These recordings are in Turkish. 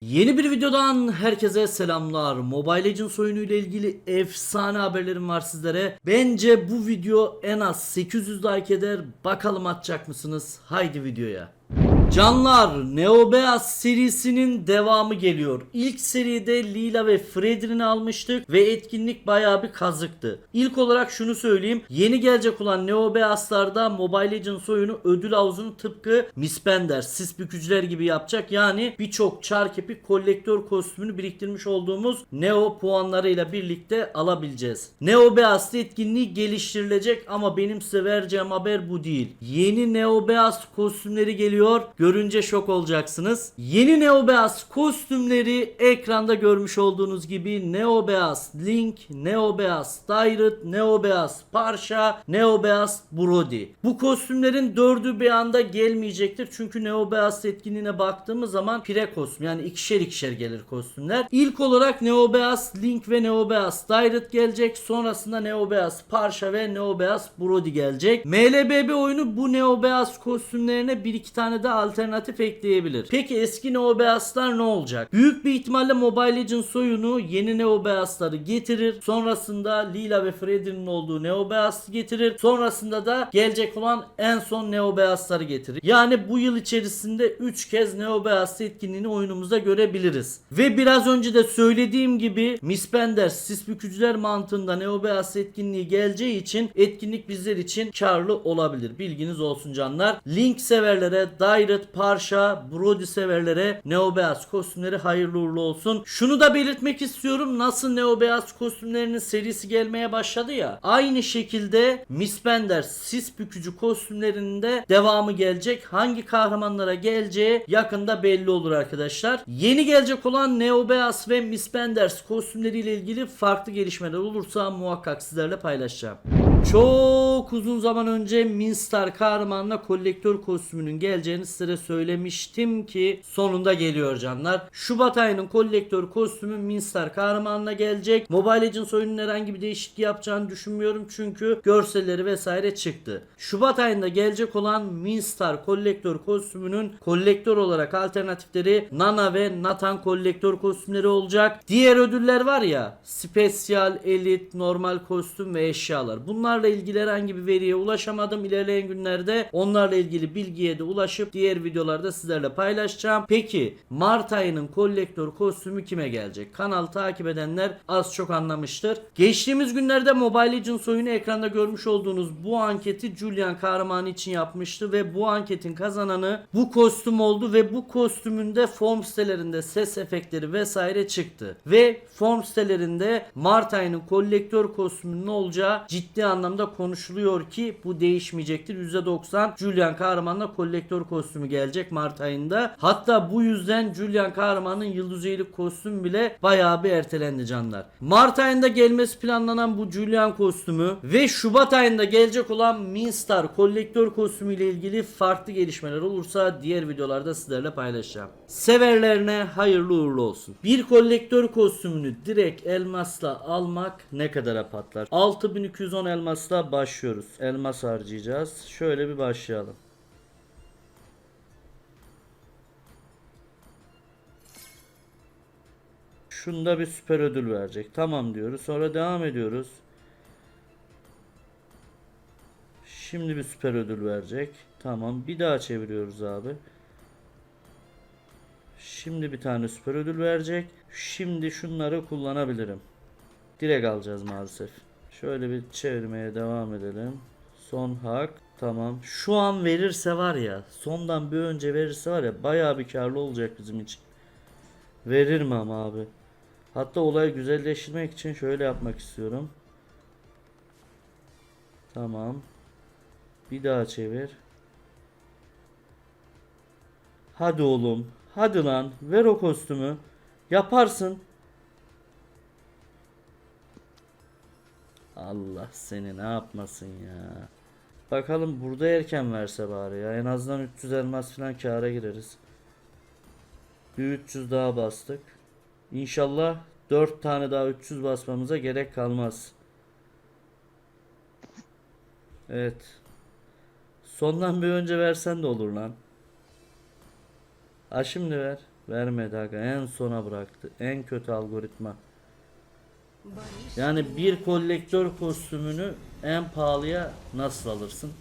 Yeni bir videodan herkese selamlar. Mobile Legends oyunu ile ilgili efsane haberlerim var sizlere. Bence bu video en az 800 like eder. Bakalım atacak mısınız? Haydi videoya. Canlar Neo Beyaz serisinin devamı geliyor. İlk seride Lila ve Fredrin'i almıştık ve etkinlik bayağı bir kazıktı. İlk olarak şunu söyleyeyim. Yeni gelecek olan Neo Beyazlar'da Mobile Legends oyunu ödül havuzunu tıpkı Miss Bender, sis bükücüler gibi yapacak. Yani birçok çar kepi kolektör kostümünü biriktirmiş olduğumuz Neo puanlarıyla birlikte alabileceğiz. Neo Beyaz etkinliği geliştirilecek ama benim size vereceğim haber bu değil. Yeni Neo Beyaz kostümleri geliyor. Görünce şok olacaksınız. Yeni Neo Beyaz kostümleri ekranda görmüş olduğunuz gibi Neo Beyaz Link, Neo Beyaz Tyrant, Neo Beyaz Parsha, Neo Beyaz Brody. Bu kostümlerin dördü bir anda gelmeyecektir. Çünkü Neo Beyaz etkinliğine baktığımız zaman pire kostüm yani ikişer ikişer gelir kostümler. İlk olarak Neo Beyaz Link ve Neo Beyaz Tyrant gelecek. Sonrasında Neo Beyaz Parsha ve Neo Beyaz Brody gelecek. MLBB oyunu bu Neo Beyaz kostümlerine bir iki tane de alternatif ekleyebilir. Peki eski Neo Beyazlar ne olacak? Büyük bir ihtimalle Mobile Legends oyunu yeni Neo Beyazları getirir. Sonrasında Lila ve Freddy'nin olduğu Neo Beyaz getirir. Sonrasında da gelecek olan en son Neo Beyazları getirir. Yani bu yıl içerisinde 3 kez Neo Beyaz etkinliğini oyunumuzda görebiliriz. Ve biraz önce de söylediğim gibi Miss Bender sis bükücüler mantığında Neo Beyaz etkinliği geleceği için etkinlik bizler için karlı olabilir. Bilginiz olsun canlar. Link severlere, Direct, Parsha, Brody severlere Neo Beyaz kostümleri hayırlı uğurlu olsun. Şunu da belirtmek istiyorum. Nasıl Neo Beyaz kostümlerinin serisi gelmeye başladı ya. Aynı şekilde Miss Bender sis bükücü kostümlerinin de devamı gelecek. Hangi kahramanlara geleceği yakında belli olur arkadaşlar. Yeni gelecek olan Neo Beyaz ve Miss Benders kostümleriyle ilgili farklı gelişmeler olursa muhakkak sizlerle paylaşacağım. Çok uzun zaman önce Minstar kahramanına kolektör kostümünün geleceğini size söylemiştim ki sonunda geliyor canlar. Şubat ayının kolektör kostümü Minstar kahramanına gelecek. Mobile Legends oyunun herhangi bir değişiklik yapacağını düşünmüyorum çünkü görselleri vesaire çıktı. Şubat ayında gelecek olan Minstar kolektör kostümünün kolektör olarak alternatifleri Nana ve Nathan kolektör kostümleri olacak. Diğer ödüller var ya Spesyal, Elit, Normal kostüm ve eşyalar. Bunlarla ilgili herhangi bir veriye ulaşamadım. İlerleyen günlerde onlarla ilgili bilgiye de ulaşıp diğer videolarda sizlerle paylaşacağım. Peki Mart ayının kolektör kostümü kime gelecek? Kanal takip edenler az çok anlamıştır. Geçtiğimiz günlerde Mobile Legends oyunu ekranda görmüş olduğunuz bu anketi Julian kahramanı için yapmıştı ve bu anketin kazananı bu kostüm oldu ve bu kostümünde form sitelerinde ses efektleri vesaire çıktı. Ve form sitelerinde Mart ayının kolektör kostümünün olacağı ciddi anlamda konuşuluyor ki bu değişmeyecektir. %90 Julian kahramanla kolektör kostümü gelecek Mart ayında. Hatta bu yüzden Julian kahramanın yıldız üyelik kostüm bile bayağı bir ertelendi canlar. Mart ayında gelmesi planlanan bu Julian kostümü ve Şubat ayında gelecek olan Minstar kolektör kostümü ile ilgili farklı gelişmeler olursa diğer videolarda sizlerle paylaşacağım. Severlerine hayırlı uğurlu olsun. Bir kolektör kostümünü direkt elmasla almak ne kadara patlar? 6210 elmasla başlıyoruz. Elmas harcayacağız. Şöyle bir başlayalım. Şunda bir süper ödül verecek. Tamam diyoruz. Sonra devam ediyoruz. Şimdi bir süper ödül verecek. Tamam. Bir daha çeviriyoruz abi. Şimdi bir tane süper ödül verecek. Şimdi şunları kullanabilirim. Direkt alacağız maalesef. Şöyle bir çevirmeye devam edelim. Son hak. Tamam. Şu an verirse var ya. Sondan bir önce verirse var ya. Bayağı bir karlı olacak bizim için. Verir mi ama abi? Hatta olayı güzelleştirmek için şöyle yapmak istiyorum. Tamam. Bir daha çevir. Hadi oğlum. Hadi lan. Ver o kostümü. Yaparsın. Allah seni ne yapmasın ya. Bakalım burada erken verse bari ya. En azından 300 elmas falan kâra gireriz. Bir 300 daha bastık. İnşallah 4 tane daha 300 basmamıza gerek kalmaz. Evet. Sondan bir önce versen de olur lan. Ha şimdi ver. Vermedi aga en sona bıraktı. En kötü algoritma. Yani bir kolektör kostümünü en pahalıya nasıl alırsın?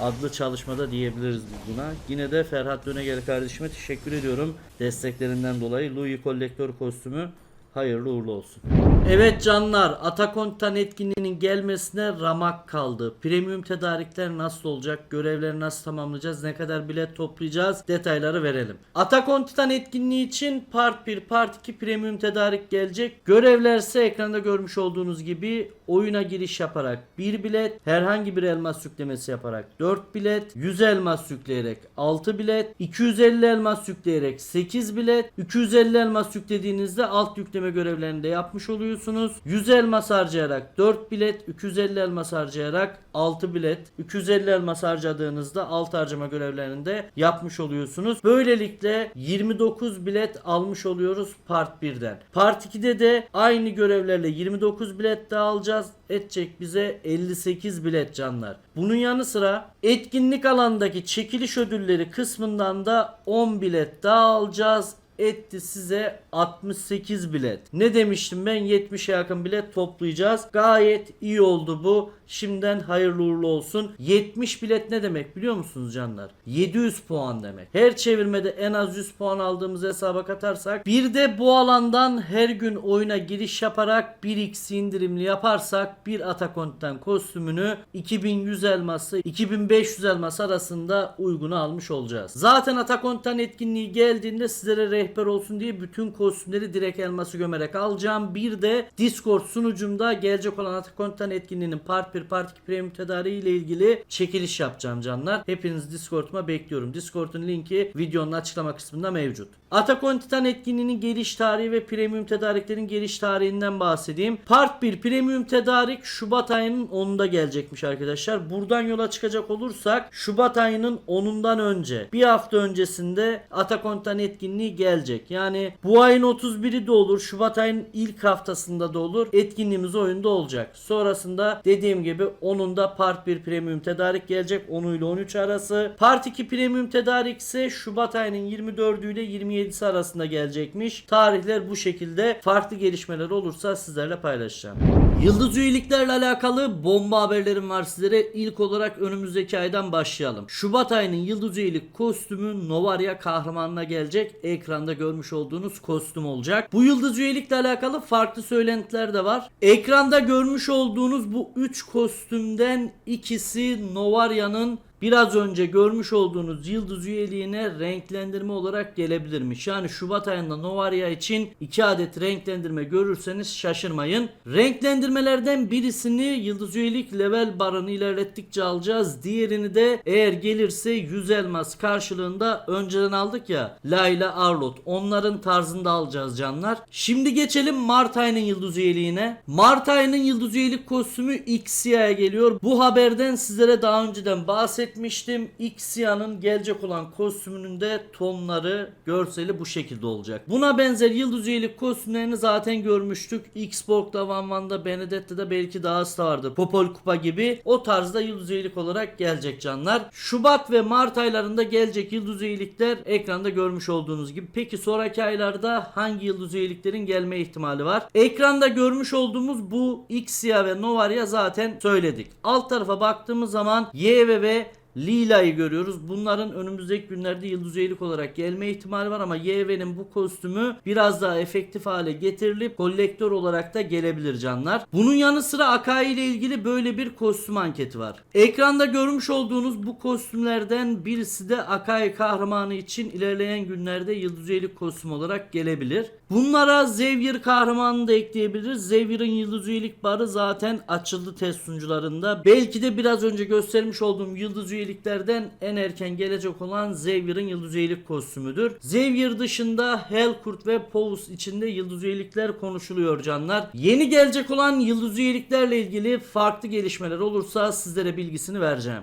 Adlı çalışmada diyebiliriz buna. Yine de Ferhat Dönegel kardeşime teşekkür ediyorum. Desteklerinden dolayı Louis kolektör kostümü hayırlı uğurlu olsun. Evet canlar Atakontan etkinliğinin gelmesine ramak kaldı. Premium tedarikler nasıl olacak? Görevleri nasıl tamamlayacağız? Ne kadar bilet toplayacağız? Detayları verelim. Atakontan etkinliği için Part 1, Part 2 Premium tedarik gelecek. Görevlerse ekranda görmüş olduğunuz gibi oyuna giriş yaparak 1 bilet, herhangi bir elmas yüklemesi yaparak 4 bilet, 100 elmas yükleyerek 6 bilet, 250 elmas yükleyerek 8 bilet, 250 elmas yüklediğinizde alt yükleme görevlerini de yapmış oluyorsunuz. 100 elmas harcayarak 4 bilet, 250 elmas harcayarak 6 bilet, 250 elmas harcadığınızda alt harcama görevlerini de yapmış oluyorsunuz. Böylelikle 29 bilet almış oluyoruz Part 1'den. Part 2'de de aynı görevlerle 29 bilet daha alacağız. Edecek bize 58 bilet canlar. Bunun yanı sıra etkinlik alandaki çekiliş ödülleri kısmından da 10 bilet daha alacağız etti size 68 bilet. Ne demiştim ben 70'e yakın bilet toplayacağız. Gayet iyi oldu bu. Şimdiden hayırlı uğurlu olsun. 70 bilet ne demek biliyor musunuz canlar? 700 puan demek. Her çevirmede en az 100 puan aldığımız hesaba katarsak bir de bu alandan her gün oyuna giriş yaparak 1x indirimli yaparsak bir Atakont'tan kostümünü 2100 elması 2500 elmas arasında uygunu almış olacağız. Zaten Atakont'tan etkinliği geldiğinde sizlere rehber olsun diye bütün kostümleri direkt elması gömerek alacağım. Bir de Discord sunucumda gelecek olan Atakont'tan etkinliğinin part 1 part 2 premium tedariği ile ilgili çekiliş yapacağım canlar. Hepiniz Discord'uma bekliyorum. Discord'un linki videonun açıklama kısmında mevcut. Atakon Titan etkinliğinin geliş tarihi ve premium tedariklerin geliş tarihinden bahsedeyim. Part 1 premium tedarik Şubat ayının 10'unda gelecekmiş arkadaşlar. Buradan yola çıkacak olursak Şubat ayının 10'undan önce bir hafta öncesinde Atakon Titan etkinliği gelecek. Yani bu ayın 31'i de olur. Şubat ayının ilk haftasında da olur. Etkinliğimiz oyunda olacak. Sonrasında dediğim gibi 10'unda Part 1 premium tedarik gelecek. 10 ile 13 arası. Part 2 premium tedarik ise Şubat ayının 24'ü ile 27'si arasında gelecekmiş. Tarihler bu şekilde. Farklı gelişmeler olursa sizlerle paylaşacağım. Yıldız üyeliklerle alakalı bomba haberlerim var sizlere. İlk olarak önümüzdeki aydan başlayalım. Şubat ayının yıldız üyelik kostümü Novaria kahramanına gelecek. Ekranda görmüş olduğunuz kostüm olacak. Bu yıldız üyelikle alakalı farklı söylentiler de var. Ekranda görmüş olduğunuz bu 3 kostümden ikisi Novaria'nın biraz önce görmüş olduğunuz yıldız üyeliğine renklendirme olarak gelebilirmiş. Yani Şubat ayında Novaria için 2 adet renklendirme görürseniz şaşırmayın. Renklendirmelerden birisini yıldız üyelik level barını ilerlettikçe alacağız. Diğerini de eğer gelirse 100 elmas karşılığında önceden aldık ya Layla Arlot. Onların tarzında alacağız canlar. Şimdi geçelim Mart ayının yıldız üyeliğine. Mart ayının yıldız üyelik kostümü Xia'ya geliyor. Bu haberden sizlere daha önceden bahsetmiştim. Xia'nın gelecek olan kostümünün de tonları, görseli bu şekilde olacak. Buna benzer yıldız üyelik kostümlerini zaten görmüştük. Xbox'da, Van Van'da, Benedetta'da belki daha da vardır. Popol Kupa gibi. O tarzda yıldız üyelik olarak gelecek canlar. Şubat ve Mart aylarında gelecek yıldız üyelikler ekranda görmüş olduğunuz gibi. Peki sonraki aylarda hangi yıldız üyeliklerin gelme ihtimali var? Ekranda görmüş olduğumuz bu Xia ve Novaria zaten söyledik. Alt tarafa baktığımız zaman Y ve V Lila'yı görüyoruz. Bunların önümüzdeki günlerde yıldız üyelik olarak gelme ihtimali var ama YV'nin bu kostümü biraz daha efektif hale getirilip kolektör olarak da gelebilir canlar. Bunun yanı sıra Akai ile ilgili böyle bir kostüm anketi var. Ekranda görmüş olduğunuz bu kostümlerden birisi de Akai kahramanı için ilerleyen günlerde yıldız üyelik kostüm olarak gelebilir. Bunlara Xavier kahramanını da ekleyebiliriz. Xavier'ın yıldız üyelik barı zaten açıldı test sunucularında. Belki de biraz önce göstermiş olduğum yıldız üyeliklerden en erken gelecek olan Xavier'ın yıldız üyelik kostümüdür. Xavier dışında Hellkurt ve Povus içinde yıldız üyelikler konuşuluyor canlar. Yeni gelecek olan yıldız üyeliklerle ilgili farklı gelişmeler olursa sizlere bilgisini vereceğim.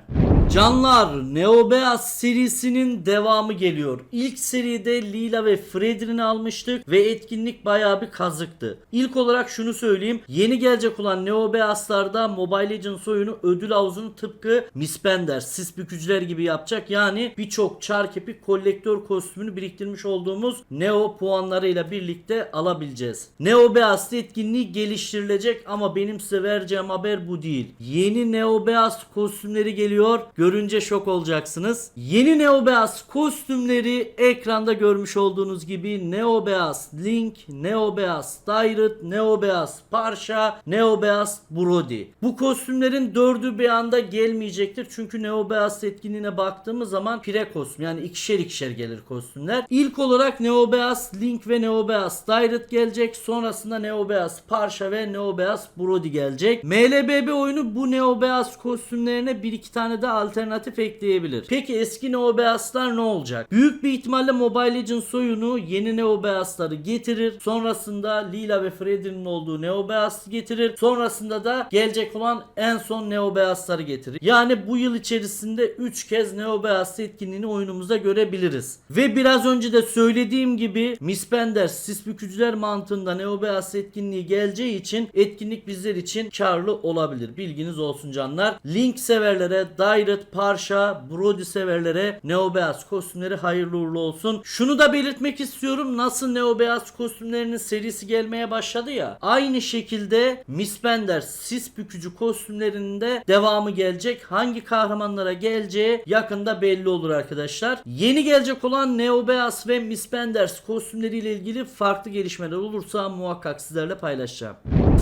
Canlar Neo Beyaz serisinin devamı geliyor. İlk seride Lila ve Fredrin'i almıştık ve etkinlik bayağı bir kazıktı. İlk olarak şunu söyleyeyim. Yeni gelecek olan Neo Beyazlar'da Mobile Legends oyunu ödül havuzunu tıpkı Miss Bender, sis bükücüler gibi yapacak. Yani birçok çar kepi kolektör kostümünü biriktirmiş olduğumuz Neo puanlarıyla birlikte alabileceğiz. Neo Beyaz etkinliği geliştirilecek ama benim size vereceğim haber bu değil. Yeni Neo Beyaz kostümleri geliyor. Görünce şok olacaksınız. Yeni Neo Beyaz kostümleri ekranda görmüş olduğunuz gibi Neo Beyaz Link, Neo Beyaz Dyrot, Neo Beyaz Parsha, Neo Beyaz Brody. Bu kostümlerin dördü bir anda gelmeyecektir. Çünkü Neo Beyaz etkinliğine baktığımız zaman pire kostüm yani ikişer ikişer gelir kostümler. İlk olarak Neo Beyaz Link ve Neo Beyaz Dyrot gelecek. Sonrasında Neo Beyaz Parsha ve Neo Beyaz Brody gelecek. MLBB oyunu bu Neo Beyaz kostümlerine bir iki tane de alternatif ekleyebilir. Peki eski Neo Beyazlar ne olacak? Büyük bir ihtimalle Mobile Legends oyunu yeni Neo Beyazları getirir. Sonrasında Lila ve Freddy'nin olduğu Neo Beyaz getirir. Sonrasında da gelecek olan en son Neo Beyazları getirir. Yani bu yıl içerisinde 3 kez Neo Beyaz etkinliğini oyunumuzda görebiliriz. Ve biraz önce de söylediğim gibi Miss Bender sis bükücüler mantığında Neo Beyaz etkinliği geleceği için etkinlik bizler için karlı olabilir. Bilginiz olsun canlar. Link severlere, Dyrot, Parsha, Brody severlere Neo Beyaz kostümleri hayırlı uğurlu olsun. Şunu da belirtmek istiyorum. Nasıl Neo Beyaz kostümlerinin serisi gelmeye başladı ya. Aynı şekilde Miss Bender sis bükücü kostümlerinin de devamı gelecek. Hangi kahramanlara geleceği yakında belli olur arkadaşlar. Yeni gelecek olan Neo Beyaz ve Miss Benders kostümleriyle ilgili farklı gelişmeler olursa muhakkak sizlerle paylaşacağım.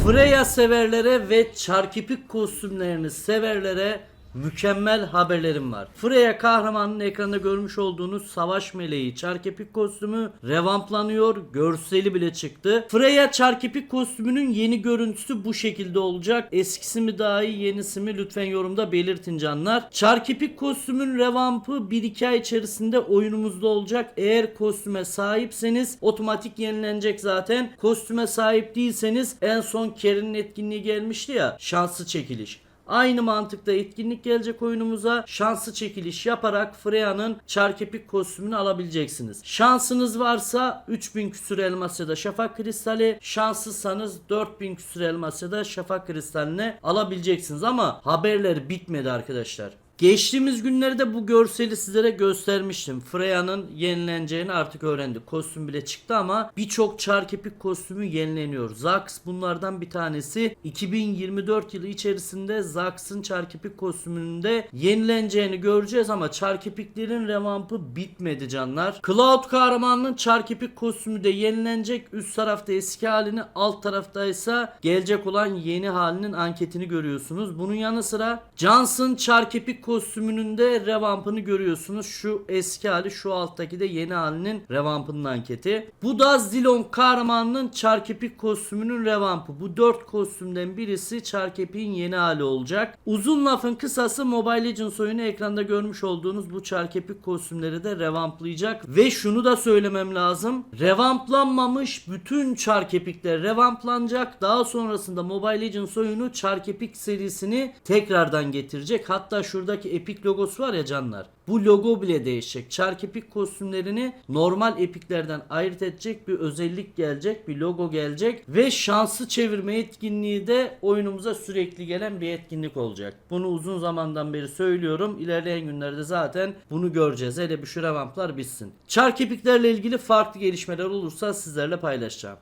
Freya severlere ve çarkipik kostümlerini severlere mükemmel haberlerim var. Freya kahramanının ekranda görmüş olduğunuz savaş meleği çarkepik kostümü revamplanıyor. Görseli bile çıktı. Freya çarkepik kostümünün yeni görüntüsü bu şekilde olacak. Eskisi mi daha iyi yenisi mi lütfen yorumda belirtin canlar. Çarkepik kostümün revampı 1-2 ay içerisinde oyunumuzda olacak. Eğer kostüme sahipseniz otomatik yenilenecek zaten. Kostüme sahip değilseniz en son Kerry'nin etkinliği gelmişti ya şanslı çekiliş. Aynı mantıkta etkinlik gelecek oyunumuza şanslı çekiliş yaparak Freya'nın çarkepik kostümünü alabileceksiniz. Şansınız varsa 3000 küsür elmas ya da şafak kristali, şanssızsanız 4000 küsür elmas ya da şafak kristalini alabileceksiniz ama haberler bitmedi arkadaşlar. Geçtiğimiz günlerde bu görseli sizlere göstermiştim. Freya'nın yenileneceğini artık öğrendik. Kostüm bile çıktı ama birçok çarkepik kostümü yenileniyor. Zax bunlardan bir tanesi. 2024 yılı içerisinde Zax'ın çarkepik kostümünün de yenileneceğini göreceğiz ama çarkepiklerin revampı bitmedi canlar. Cloud kahramanının çarkepik kostümü de yenilenecek. Üst tarafta eski halini, alt tarafta ise gelecek olan yeni halinin anketini görüyorsunuz. Bunun yanı sıra Johnson çarkepik kostümünün de revampını görüyorsunuz. Şu eski hali şu alttaki de yeni halinin revampının anketi. Bu da Zilon kahramanının çarkepik kostümünün revampı. Bu dört kostümden birisi çarkepik'in yeni hali olacak. Uzun lafın kısası Mobile Legends oyunu ekranda görmüş olduğunuz bu çarkepik kostümleri de revamplayacak. Ve şunu da söylemem lazım. Revamplanmamış bütün çarkepikler revamplanacak. Daha sonrasında Mobile Legends oyunu çarkepik serisini tekrardan getirecek. Hatta şuradaki Epic logosu var ya canlar. Bu logo bile değişecek. Çarkepik kostümlerini normal epiklerden ayırt edecek bir özellik gelecek. Bir logo gelecek. Ve şanslı çevirme etkinliği de oyunumuza sürekli gelen bir etkinlik olacak. Bunu uzun zamandan beri söylüyorum. İlerleyen günlerde zaten bunu göreceğiz. Hele bir şu revamplar bitsin. Çarkepiklerle ilgili farklı gelişmeler olursa sizlerle paylaşacağım.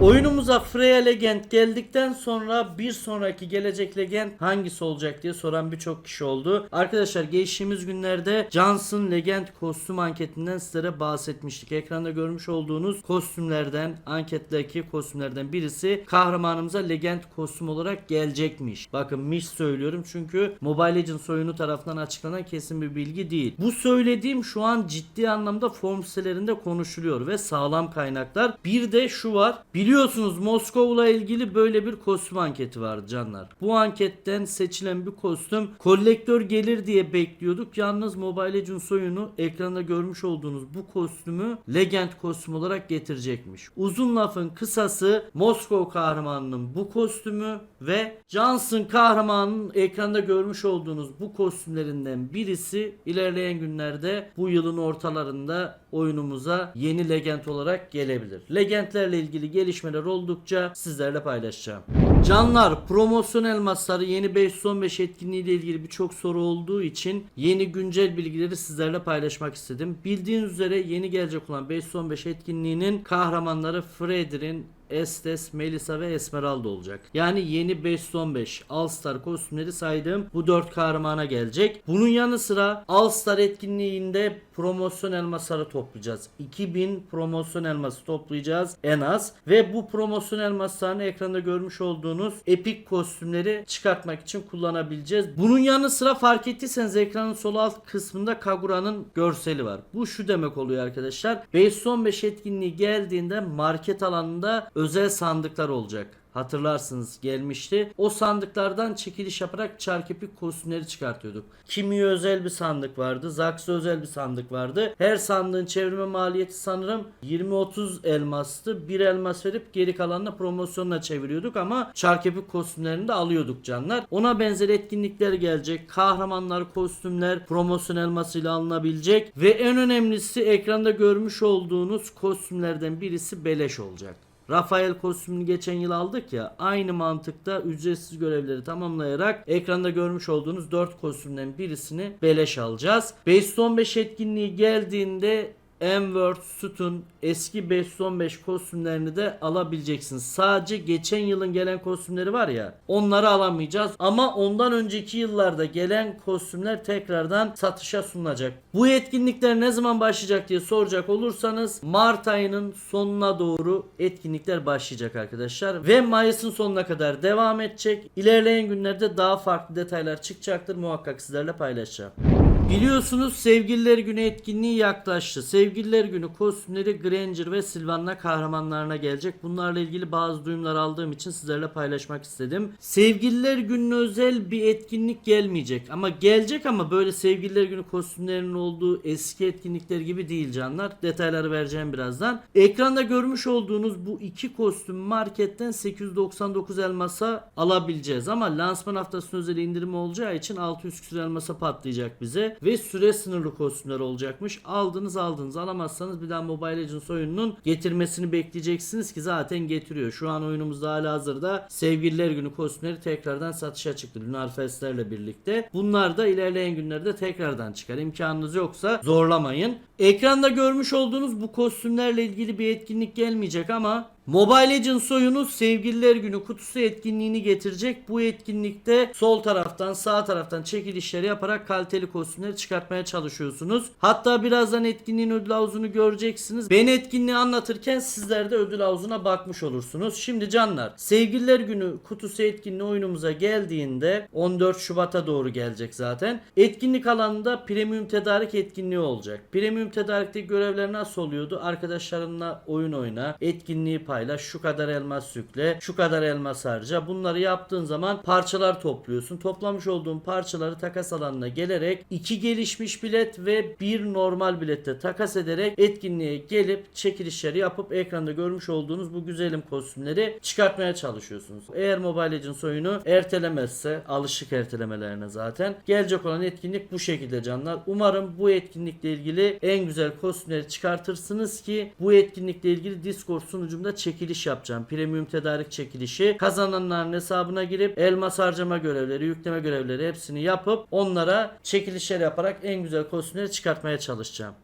Oyunumuza Freya Legend geldikten sonra bir sonraki gelecek Legend hangisi olacak diye soran birçok kişi oldu. Arkadaşlar geçtiğimiz günlerde Johnson Legend kostüm anketinden sizlere bahsetmiştik. Ekranda görmüş olduğunuz kostümlerden, anketteki kostümlerden birisi kahramanımıza Legend kostüm olarak gelecekmiş. Bakın miş söylüyorum çünkü Mobile Legends oyunu tarafından açıklanan kesin bir bilgi değil. Bu söylediğim şu an ciddi anlamda form sitelerinde konuşuluyor ve sağlam kaynaklar. Bir de şu var. Biliyorsunuz Biliyorsunuz Moskov'la ilgili böyle bir kostüm anketi vardı canlar. Bu anketten seçilen bir kostüm kolektör gelir diye bekliyorduk. Yalnız Mobile Legends oyunu ekranda görmüş olduğunuz bu kostümü Legend kostüm olarak getirecekmiş. Uzun lafın kısası Moskov kahramanının bu kostümü ve Johnson kahramanının ekranda görmüş olduğunuz bu kostümlerinden birisi ilerleyen günlerde bu yılın ortalarında oyunumuza yeni legend olarak gelebilir. Legendlerle ilgili gelişmeler oldukça sizlerle paylaşacağım. Canlar promosyon elmasları yeni 515 etkinliği ile ilgili birçok soru olduğu için yeni güncel bilgileri sizlerle paylaşmak istedim. Bildiğiniz üzere yeni gelecek olan 515 etkinliğinin kahramanları Fredrin, Estes, Melissa ve Esmeralda olacak. Yani yeni 515 All Star kostümleri saydığım bu 4 kahramana gelecek. Bunun yanı sıra All Star etkinliğinde promosyon elmasları toplayacağız. 2000 promosyon elması toplayacağız en az. Ve bu promosyon elmaslarını ekranda görmüş olduğunuz epik kostümleri çıkartmak için kullanabileceğiz. Bunun yanı sıra fark ettiyseniz ekranın sol alt kısmında Kagura'nın görseli var. Bu şu demek oluyor arkadaşlar. 515 etkinliği geldiğinde market alanında özel sandıklar olacak. Hatırlarsınız gelmişti. O sandıklardan çekiliş yaparak çarkepik kostümleri çıkartıyorduk. Kimi özel bir sandık vardı. Zax'a özel bir sandık vardı. Her sandığın çevirme maliyeti sanırım 20-30 elmastı. Bir elmas verip geri kalanla promosyonla çeviriyorduk ama çarkepik kostümlerini de alıyorduk canlar. Ona benzer etkinlikler gelecek. Kahramanlar, kostümler promosyon elmasıyla alınabilecek. Ve en önemlisi ekranda görmüş olduğunuz kostümlerden birisi beleş olacak. Rafael kostümünü geçen yıl aldık ya aynı mantıkta ücretsiz görevleri tamamlayarak ekranda görmüş olduğunuz 4 kostümden birisini beleş alacağız. 515 etkinliği geldiğinde Enward, Sütun, eski 515 kostümlerini de alabileceksiniz. Sadece geçen yılın gelen kostümleri var ya onları alamayacağız. Ama ondan önceki yıllarda gelen kostümler tekrardan satışa sunulacak. Bu etkinlikler ne zaman başlayacak diye soracak olursanız Mart ayının sonuna doğru etkinlikler başlayacak arkadaşlar. Ve Mayıs'ın sonuna kadar devam edecek. İlerleyen günlerde daha farklı detaylar çıkacaktır. Muhakkak sizlerle paylaşacağım. Biliyorsunuz Sevgililer Günü etkinliği yaklaştı. Sevgililer Günü kostümleri Granger ve Sylvan'la kahramanlarına gelecek. Bunlarla ilgili bazı duyumlar aldığım için sizlerle paylaşmak istedim. Sevgililer Günü'ne özel bir etkinlik gelmeyecek. Ama gelecek ama böyle Sevgililer Günü kostümlerinin olduğu eski etkinlikler gibi değil canlar. Detayları vereceğim birazdan. Ekranda görmüş olduğunuz bu iki kostüm marketten 899 elmasa alabileceğiz. Ama lansman haftasının özel indirimi olacağı için 600 küsur elmasa patlayacak bize. Ve süre sınırlı kostümler olacakmış. Aldınız aldınız alamazsanız bir daha Mobile Legends oyununun getirmesini bekleyeceksiniz ki zaten getiriyor. Şu an oyunumuzda hala hazırda Sevgililer Günü kostümleri tekrardan satışa çıktı. Lunar Fest'lerle birlikte. Bunlar da ilerleyen günlerde tekrardan çıkar. İmkanınız yoksa zorlamayın. Ekranda görmüş olduğunuz bu kostümlerle ilgili bir etkinlik gelmeyecek ama Mobile Legends oyunu Sevgililer Günü kutusu etkinliğini getirecek. Bu etkinlikte sol taraftan sağ taraftan çekilişleri yaparak kaliteli kostümleri çıkartmaya çalışıyorsunuz. Hatta birazdan etkinliğin ödül havuzunu göreceksiniz. Ben etkinliği anlatırken sizler de ödül havuzuna bakmış olursunuz. Şimdi canlar Sevgililer Günü kutusu etkinliği oyunumuza geldiğinde 14 Şubat'a doğru gelecek zaten. Etkinlik alanında premium tedarik etkinliği olacak. Premium tedarikte görevler nasıl oluyordu? Arkadaşlarınla oyun oyna, etkinliği paylaş, şu kadar elmas yükle, şu kadar elmas harca. Bunları yaptığın zaman parçalar topluyorsun. Toplamış olduğun parçaları takas alanına gelerek iki gelişmiş bilet ve bir normal bilette takas ederek etkinliğe gelip çekilişleri yapıp ekranda görmüş olduğunuz bu güzelim kostümleri çıkartmaya çalışıyorsunuz. Eğer Mobile Legends oyunu ertelemezse alışık ertelemelerine zaten gelecek olan etkinlik bu şekilde canlar. Umarım bu etkinlikle ilgili en güzel kostümleri çıkartırsınız ki bu etkinlikle ilgili Discord sunucumda çekiliş yapacağım. Premium tedarik çekilişi. Kazananların hesabına girip elmas harcama görevleri, yükleme görevleri hepsini yapıp onlara çekilişler yaparak en güzel kostümleri çıkartmaya çalışacağım.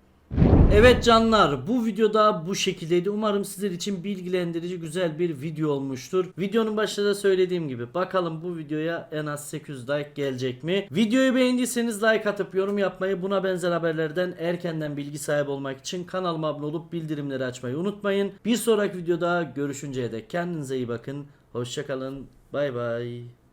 Evet canlar bu videoda bu şekildeydi. Umarım sizler için bilgilendirici güzel bir video olmuştur. Videonun başında da söylediğim gibi bakalım bu videoya en az 800 like gelecek mi? Videoyu beğendiyseniz like atıp yorum yapmayı buna benzer haberlerden erkenden bilgi sahibi olmak için kanalıma abone olup bildirimleri açmayı unutmayın. Bir sonraki videoda görüşünceye dek kendinize iyi bakın. Hoşçakalın. Bay bay.